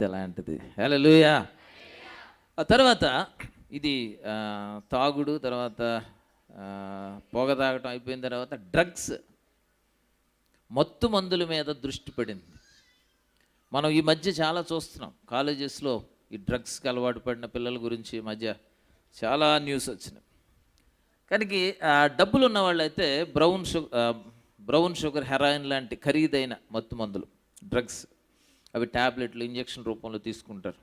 చెప్తే అలాంటిది హలో ఆ తర్వాత ఇది తాగుడు తర్వాత పొగ తాగటం అయిపోయిన తర్వాత డ్రగ్స్ మత్తు మందుల మీద దృష్టి పడింది. మనం ఈ మధ్య చాలా చూస్తున్నాం. కాలేజెస్లో ఈ డ్రగ్స్కి అలవాటు పడిన పిల్లల గురించి ఈ మధ్య చాలా న్యూస్ వచ్చినాయి. కానీ డబ్బులు ఉన్న వాళ్ళైతే brown sugar brown sugar heroin లాంటి ఖరీదైన మత్తు మందులు డ్రగ్స్ అవి ట్యాబ్లెట్లు ఇంజెక్షన్ రూపంలో తీసుకుంటారు.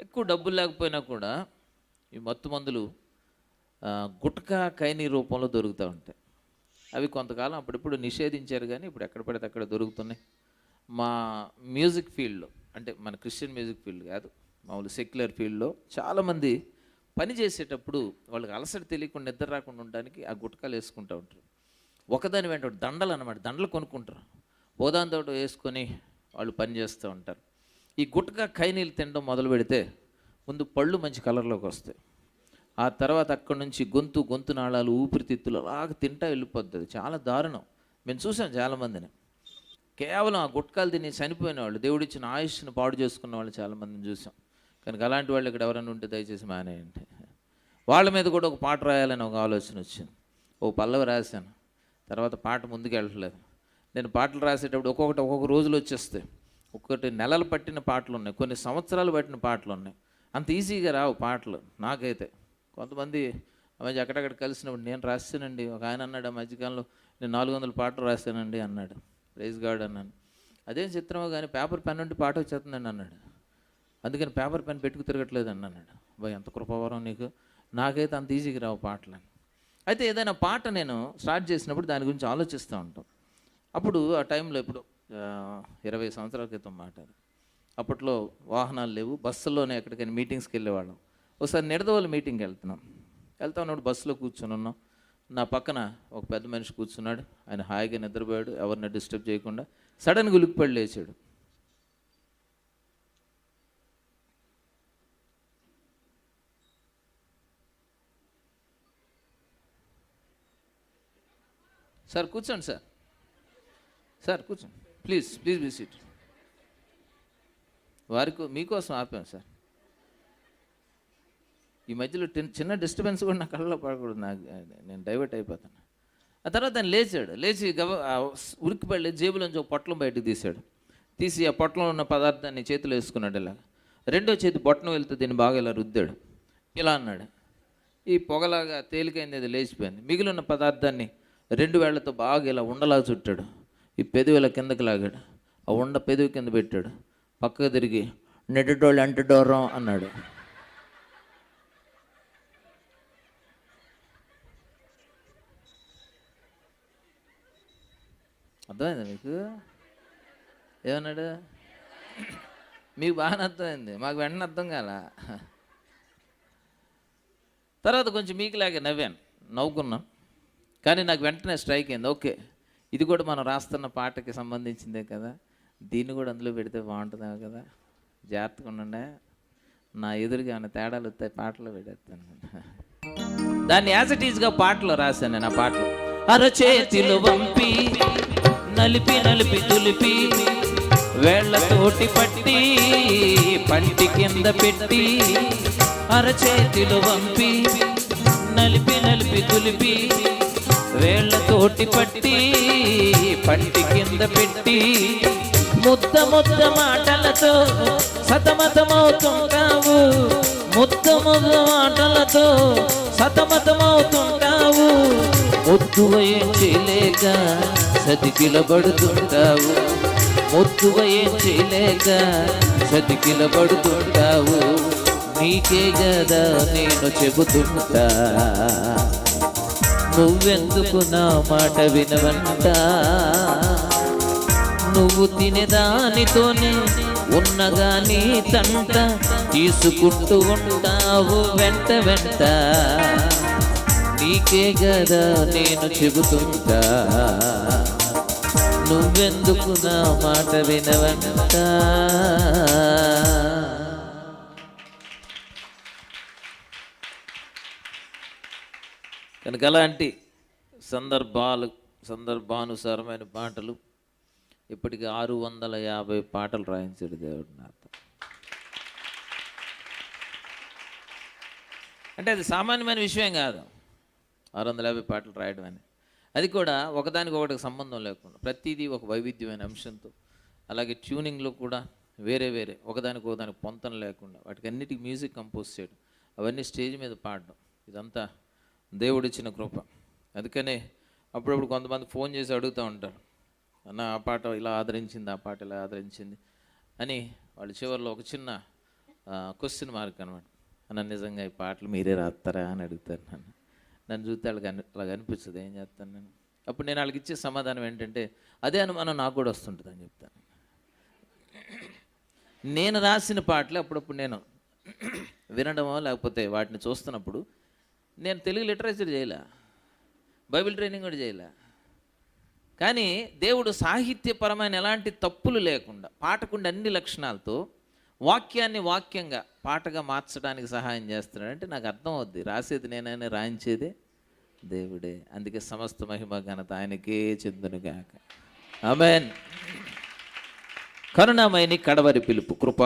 ఎక్కువ డబ్బులు లేకపోయినా కూడా ఈ మత్తు మందులు గుట్కా కైనీ రూపంలో దొరుకుతూ ఉంటాయి. అవి కొంతకాలం అప్పుడిప్పుడు నిషేధించారు కానీ ఇప్పుడు ఎక్కడ పడితే అక్కడ దొరుకుతున్నాయి. మా మ్యూజిక్ ఫీల్డ్లో అంటే మన క్రిస్టియన్ మ్యూజిక్ ఫీల్డ్ కాదు మామూలు సెక్యులర్ ఫీల్డ్లో చాలామంది పని చేసేటప్పుడు వాళ్ళకి అలసట తెలియకుండా నిద్ర రాకుండా ఉండడానికి ఆ గుట్కాలు వేసుకుంటూ ఉంటారు. ఒకదాని వెంట ఒకటి దండలు అన్నమాట దండలు కొనుక్కుంటారు. ఓదాంతో వేసుకొని వాళ్ళు పని చేస్తూ ఉంటారు. ఈ గుట్కా కైనీళ్ళు తినడం మొదలు పెడితే ముందు పళ్ళు మంచి కలర్లోకి వస్తాయి. ఆ తర్వాత అక్కడి నుంచి గొంతు గొంతు నాళాలు ఊపిరితిత్తులు అలాగ తింటా వెళ్ళిపోద్ది అది. చాలా దారుణం. మేము చూసాం చాలామందిని. కేవలం ఆ గుట్కాలు తిని చనిపోయిన వాళ్ళు దేవుడిచ్చిన ఆయుష్ను పాడు చేసుకున్న వాళ్ళు చాలామందిని చూసాం. కనుక అలాంటి వాళ్ళు ఇక్కడ ఎవరైనా ఉంటే దయచేసి మానేయండి. వాళ్ళ మీద కూడా ఒక పాట రాయాలని ఒక ఆలోచన వచ్చింది. ఓ పల్లవి రాశాను. తర్వాత పాట ముందుకు వెళ్ళట్లేదు నేను పాటలు రాసేటప్పుడు ఒక్కొక్కటి ఒక్కొక్క రోజులు వచ్చేస్తాయి. ఒక్కొక్కటి నెలలు పట్టిన పాటలు ఉన్నాయి. కొన్ని సంవత్సరాలు పట్టిన పాటలు ఉన్నాయి. అంత ఈజీగా రావు పాటలు నాకైతే. కొంతమంది మధ్య అక్కడక్కడ కలిసినప్పుడు నేను రాస్తానండి. ఒక ఆయన అన్నాడు ఆ మధ్యకాలంలో నేను నాలుగు వందల పాటలు రాస్తానండి అన్నాడు. ప్రైజ్ గార్డ్ అన్నాను. అదేం చిత్రమో కానీ పేపర్ పెన్ ఉంటే పాట వచ్చేస్తుందండి అన్నాడు. అందుకని పేపర్ పెన్ పెట్టుకు తిరగట్లేదు అని అన్నాడు. బాయ్ ఎంత కృపవరం నీకు? నాకైతే అంత ఈజీగా రావు పాటలు అయితే ఏదైనా పాట నేను స్టార్ట్ చేసినప్పుడు దాని గురించి ఆలోచిస్తూ ఉంటాం. అప్పుడు ఆ టైంలో ఇప్పుడు ఇరవై సంవత్సరాల క్రితం మాట అప్పట్లో వాహనాలు లేవు బస్సుల్లోనే ఎక్కడికైనా మీటింగ్స్కి వెళ్ళేవాళ్ళం. ఒకసారి నిడదవోలు మీటింగ్కి వెళ్తున్నాం. వెళ్తా ఉన్నప్పుడు బస్సులో కూర్చొని ఉన్నాం. నా పక్కన ఒక పెద్ద మనిషి కూర్చున్నాడు. ఆయన హాయిగా నిద్రపోయాడు ఎవరిని డిస్టర్బ్ చేయకుండా సడన్గా ఉలిక్కిపడి లేచాడు. సార్ కూర్చోండి సార్. సార్ కూర్చోండి ప్లీజ్ ప్లీజ్ బీ సీట్ వారికి మీకోసం ఆపాం సార్. ఈ మధ్యలో చిన్న డిస్టర్బెన్స్ కూడా నా కళ్ళలో పడకూడదు. నాకు నేను డైవర్ట్ అయిపోతాను. ఆ తర్వాత ఆయన లేచాడు. లేచి గవ ఆ స్- జేబులోంచి ఒక పొట్లం బయటకు తీశాడు. తీసి ఆ పొట్లంలో ఉన్న పదార్థాన్ని చేతిలో వేసుకున్నాడు ఇలా రెండో చేతి బొట్టను వెళ్తే దీన్ని బాగా ఇలా రుద్దాడు. ఇలా అన్నాడు. ఈ పొగలాగా తేలికైంది అది లేచిపోయింది. మిగిలిన పదార్థాన్ని రెండు వేళ్ళతో బాగా ఇలా ఉండలాగా చుట్టాడు. ఈ పెదవి కిందకి లాగాడు. ఆ ఉండ పెదవి కింద పెట్టాడు. పక్కకు తిరిగి నెడ్డోళ్ళు అంటడోరం అన్నాడు. అర్థమైందా మీకు ఏమన్నాడు? మీకు బాగానే అర్థమైంది. మాకు వెంటనే అర్థం కాల. తర్వాత కొంచెం మీకులాగే నవ్వాను. నవ్వుకున్నాను కానీ నాకు వెంటనే స్ట్రైక్ అయింది. ఓకే. ఇది కూడా మనం రాస్తున్న పాటకి సంబంధించిందే కదా. దీన్ని కూడా అందులో పెడితే బాగుంటుందా కదా? జాగ్రత్తగా ఉండండి. నా ఎదురుగా ఏమైనా తేడాలు వస్తాయి పాటలో పెడేస్తాను దాన్ని యాజ్ ఇట్ ఈజ్గా పాటలో రాశాను నేను ఆ పాటలో. అరచేతిలో వంపి నలిపి నలిపి తులిపి వేళ్ళతోటి పట్టి పంటి కింద పెట్టి అరచేతిలో వంపి నలిపి నలిపి తులిపి వేళ్ళతోటి పట్టి పంటి కింద పెట్టి ముద్ద ముద్ద మాటలతో సతమతమవుతుంటావు. ముద్ద ముద్ద మాటలతో సతమతమవుతుంటావు. ముద్దువ ఏం చేయలేక సతికిలబడుతుంటావు. ముద్దువ ఏం చేయలేక సతికిలబడుతుంటావు. నీకే కదా నేను చెబుతుంటా. నువ్వెందుకు నా మాట వినవంట? నువ్వు తినేదానితోనే ఉన్నగాని తంట? తీసుకుంటూ ఉంటావు వెంట వెంట. నీకే కదా నేను చెబుతుంటా. నువ్వెందుకు నా మాట వినవంట? కనుక అలాంటి సందర్భాలు సందర్భానుసారమైన పాటలు ఇప్పటికి ఆరు వందల యాభై పాటలు రాయించాడు దేవుడి నాతో. అంటే అది సామాన్యమైన విషయం కాదు. ఆరు వందల యాభై పాటలు రాయడం అని. అది కూడా ఒకదానికి ఒకటి సంబంధం లేకుండా ప్రతిదీ ఒక వైవిధ్యమైన అంశంతో అలాగే ట్యూనింగ్లో కూడా వేరే వేరే ఒకదానికి ఒకదానికి పొంతం లేకుండా వాటికి అన్నిటికీ మ్యూజిక్ కంపోజ్ చేయడం అవన్నీ స్టేజ్ మీద పాడడం ఇదంతా దేవుడిచ్చిన కృప. అందుకనే అప్పుడప్పుడు కొంతమంది ఫోన్ చేసి అడుగుతూ ఉంటారు. అన్న ఆ పాట ఇలా ఆదరించింది ఆ పాట ఇలా ఆదరించింది అని వాళ్ళు చివరిలో ఒక చిన్న క్వశ్చన్ మార్క్ అనమాట అన్న నిజంగా ఈ పాటలు మీరే రాస్తారా? అని అడుగుతారు నన్ను. నన్ను చూస్తే వాళ్ళకి అని అలా అనిపిస్తుంది. ఏం చేస్తాను నేను? అప్పుడు నేను వాళ్ళకి ఇచ్చే సమాధానం ఏంటంటే అదే అనుమానం నాకు కూడా వస్తుంటుంది అని చెప్తాను. నేను రాసిన పాటలు అప్పుడప్పుడు నేను వినడమో లేకపోతే వాటిని చూస్తున్నప్పుడు నేను తెలుగు లిటరేచర్ చేయలే బైబిల్ ట్రైనింగ్ కూడా చేయలే. కానీ దేవుడు సాహిత్యపరమైన ఎలాంటి తప్పులు లేకుండా పాటకుండా అన్ని లక్షణాలతో వాక్యాన్ని వాక్యంగా పాటగా మార్చడానికి సహాయం చేస్తున్నాడంటే నాకు అర్థం అవుద్ది. రాసేది నేనైనా రాయించేదే దేవుడే. అందుకే సమస్త మహిమ ఘనత ఆయనకే చెందునుగాక. అమెన్ కరుణామయని కడవరి పిలుపు కృప